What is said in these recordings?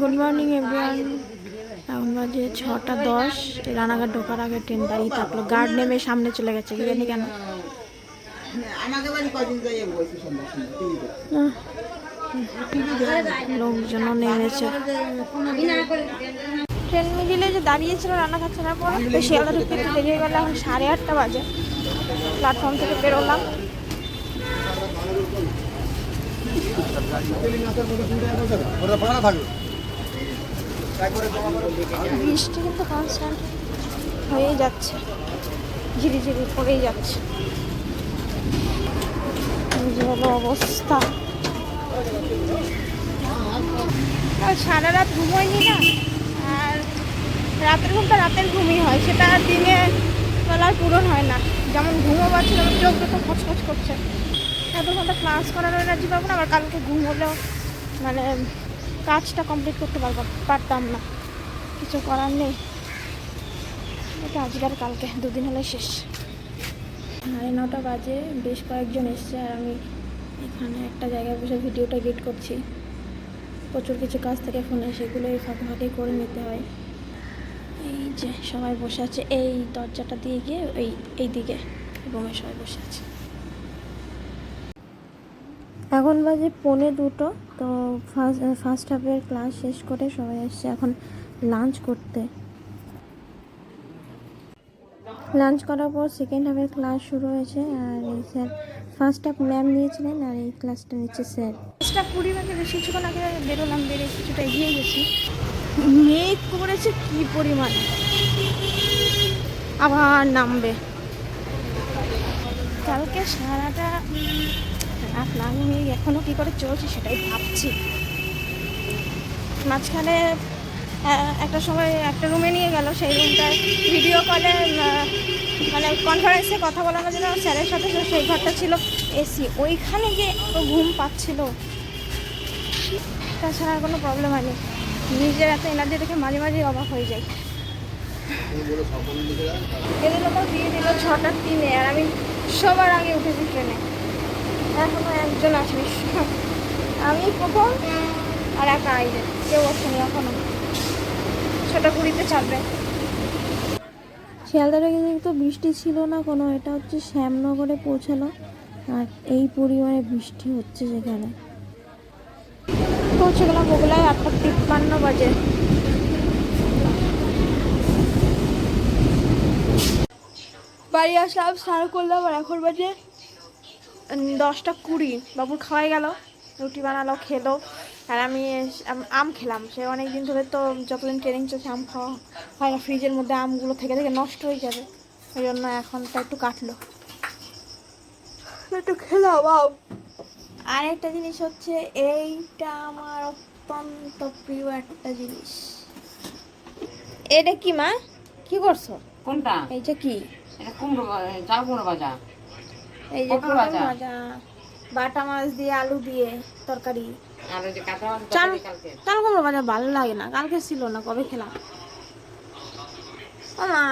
Good morning everyone এখন বাজে ছটা দশ। রানাঘাট ঢোকার আগে ট্রেন দাঁড়িয়ে থাকল। গার্ড নেমে সামনে চলে গেছে কি জানি কেন। লোকজনও নেমেছে। ট্রেন মিডিলে যে দাঁড়িয়েছিল রানাঘাট ছাড়ার পর তো শিয়ালদা ঢুকতে একটু দেরি হয়ে গেল। এখন সাড়ে আটটা বাজে। প্ল্যাটফর্ম থেকে বেরোলাম ভাড়া থাকবে বৃষ্টি কিন্তু কনস্ট্যান্ট হয়েই যাচ্ছে। ঝিরিঝিরি পড়েই যাচ্ছে। অবস্থা। আর সারা রাত ঘুমোয়নি না? আর রাতের ঘুমটা রাতের ঘুমই হয়, সেটা আর দিনে বেলার পূরণ হয় না। যেমন ঘুমো পাচ্ছি তেমন চোখ দুটো খচখচ করছে। এত ঘণ্টা ক্লাস করার এনার্জি পাবো না, আবার কালকে ঘুম হলেও মানে কাজটা কমপ্লিট করতে পারব পারতাম না। কিছু করার নেই। এটা আজকে আর কালকে, দুদিন হলে শেষ। সাড়ে নটা বাজে, বেশ কয়েকজন এসছে আর আমি এখানে একটা জায়গায় বসে ভিডিওটা এডিট করছি। প্রচুর কিছু কাজ থেকে ফোনে সেগুলো এই ফাঁকে ফাঁকে করে নিতে হয়। এই যে সবাই বসে আছে, এই দরজাটা দিয়ে গিয়ে এই এই দিকে রুমে সবাই বসে আছে। এখন বাজে পৌনে দুটো, তো ফার্স্ট ফার্স্ট হাফের ক্লাস শেষ করে সবাই এসছে এখন লাঞ্চ করতে। লাঞ্চ করার পর সেকেন্ড হাফের ক্লাস শুরু হয়েছে, আর এই স্যার ফার্স্ট হাফ ম্যাম নিয়েছিলেন, আর এই ক্লাসটা নিচ্ছে স্যার ক্লাসটা কুড়ি বেশি কিছুক্ষণ আগে বেরোলাম, বেরিয়ে কিছুটা এগিয়ে গেছি। মেঘ করেছে কি পরিমাণে। আবার নামবে। কালকে সারাটা না ঘুমিয়ে এখনও কী করে চলছি সেটাই ভাবছি। মাঝখানে একটা সময় একটা রুমে নিয়ে গেল, সেই রুমটায় ভিডিও কলে মানে কনফারেন্সে কথা বলানোর জন্য স্যারের সাথে সেই ঘরটা ছিল এসি ওইখানে গিয়ে ঘুম পাচ্ছিল। তাছাড়া কোনো প্রবলেম হয়নি। নিজের এত এনার্জি দেখে মাঝে মাঝে অবাক হয়ে যায় এদের তো দিয়ে দিল ছটার তিনে, আর আমি সবার আগে উঠেছি ট্রেনে। এখনও একজন আসেনি আমি প্রথম আর একা আইলে কেউ আসেনি এখনও। ছটা কুড়িতে চাপবে শিয়ালদারে কিন্তু বৃষ্টি ছিল না কোনো এটা হচ্ছে শ্যামনগরে পৌঁছালো। আর এই পরিমাণে বৃষ্টি হচ্ছে সেখানে পৌঁছে গেলাম বগুলায় আটটা তিপ্পান্ন বাজে। বাড়ি আসলাম স্নান করলাম আর এখন বাজে দশটা কুড়ি। বাবুর খাওয়াই গেল রুটি বানালো খেলো। আর আমি আম- খেলাম। সে অনেক দিন ধরে তো যতদিন ট্রেনিং চলছে আম খাওয়া হয় না। ফ্রিজের মধ্যে আমগুলো থেকে থেকে নষ্ট হয়ে যাবে। ওই জন্য এখন তা একটু কাটলো। একটু খেলাম আম আর একটা জিনিস হচ্ছে এইটা আমার অত্যন্ত প্রিয় একটা জিনিস। এটা কি মা? কি করছ? কোনটা? এইটা কি? এটা কুমড়ো চাল কুমড়ো ভাজা। এই যে। ভাজা? বাটা মাছ দিয়ে আলু দিয়ে তরকারি। চাল চাল কুমড়ো ভাজা ভালো লাগে না কালকে ছিল না কবে খেলাম? ও মা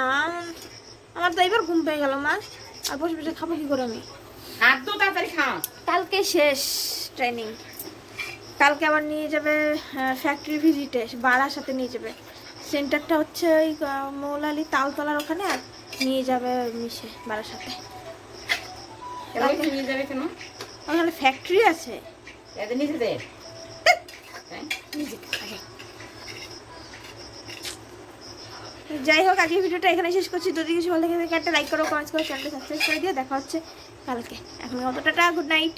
আমার তো এবার ঘুম পেয়ে গেল মা আর বসে বসে খাব কি করে আমি? কালকে শেষ ট্রেনিং কালকে আবার নিয়ে যাবে ফ্যাক্টরি ভিজিটে বাড়ার সাথে নিয়ে যাবে। সেন্টারটা হচ্ছে ওই মৌলালি তালতলার ওখানে আর নিয়ে যাবে মিশে বাড়ার সাথে। নিয়ে যাবে কেন? ওখানে ফ্যাক্টরি আছে। এদের নিজেদের? হ্যাঁ? যাই হোক আজকের ভিডিওটা এখানে শেষ করছি। যদি কিছু ভালো লাগে একটা লাইক করো কমেন্ট করো চ্যানেলটা সাবস্ক্রাইব করে দিও। দেখা হচ্ছে কালকে। এখন অতটা গুড নাইট